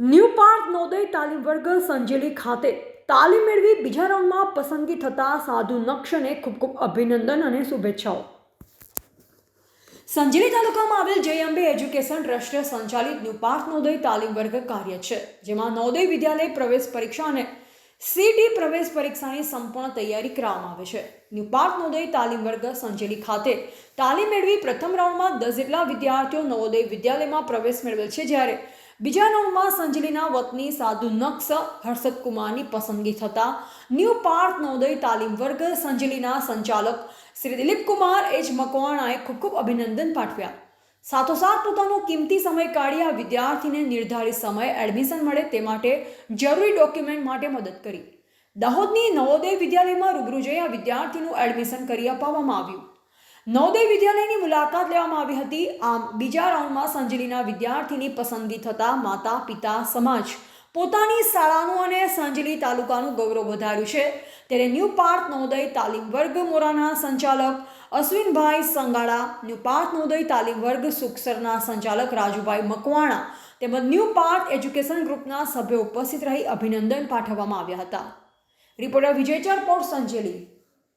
New park Navodaya તાલીમ વર્ગ સંજેલી ખાતે તાલીમ મેળવી બીજા રાઉન્ડમાં પસંદગી થતા સાધુ નક્ષને ખૂબ ખૂબ અભિનંદન અને શુભેચ્છાઓ. સંજેલી તાલુકામાં આવેલ જય અંબે એજ્યુકેશન ટ્રસ્ટ સંચાલિત ન્યૂ પાર્ક નવોદય તાલીમ વર્ગ કાર્ય છે, જેમાં નવોદય વિદ્યાલય પ્રવેશ પરીક્ષા અને સીટી પ્રવેશ પરીક્ષાની સંપૂર્ણ તૈયારી કરવામાં આવે છે. ન્યૂ પાર્ક નવોદય તાલીમ વર્ગ સંજેલી ખાતે તાલીમ મેળવી પ્રથમ રાઉન્ડમાં દસ જેટલા વિદ્યાર્થીઓ નવોદય વિદ્યાલયમાં પ્રવેશ મેળવેલ છે, જ્યારે બીજા રાઉન્ડમાં સંજલીના વતની સાધુ નક્ષ હર્ષદ કુમારની પસંદગી થતા ન્યૂ પાર્થ નવોદય તાલીમ વર્ગ સંજલીના સંચાલક શ્રી દિલીપકુમાર એચ મકવાણાએ ખૂબ ખૂબ અભિનંદન પાઠવ્યા. સાથોસાથ પોતાનો કિંમતી સમય કાઢી આ વિદ્યાર્થીને નિર્ધારિત સમયે એડમિશન મળે તે માટે જરૂરી ડોક્યુમેન્ટ માટે મદદ કરી. દાહોદની નવોદય વિદ્યાલયમાં રૂબરૂ જઈ આ વિદ્યાર્થીનું એડમિશન કરી અપાવવામાં આવ્યું. નવોદય વિદ્યાલયની મુલાકાત લેવામાં આવી હતી. આમ બીજા રાઉન્ડમાં સંજલીના વિદ્યાર્થીની પસંદગી થતાં માતા, પિતા, સમાજ પોતાની શાળાનું અને સંજલી તાલુકાનું ગૌરવ વધાર્યું છે. ત્યારે ન્યૂ પાર્થ નવોદય તાલીમ વર્ગ મોરાના સંચાલક અશ્વિનભાઈ સંગાડા ન્યૂ પાર્થ નવોદય તાલીમ વર્ગ સુખસરના સંચાલક રાજુભાઈ મકવાણા તેમજ ન્યૂ પાર્થ એજ્યુકેશન ગ્રુપના સભ્યો ઉપસ્થિત રહી અભિનંદન પાઠવવામાં આવ્યા હતા. રિપોર્ટર વિજય ચારપોર, સંજેલી.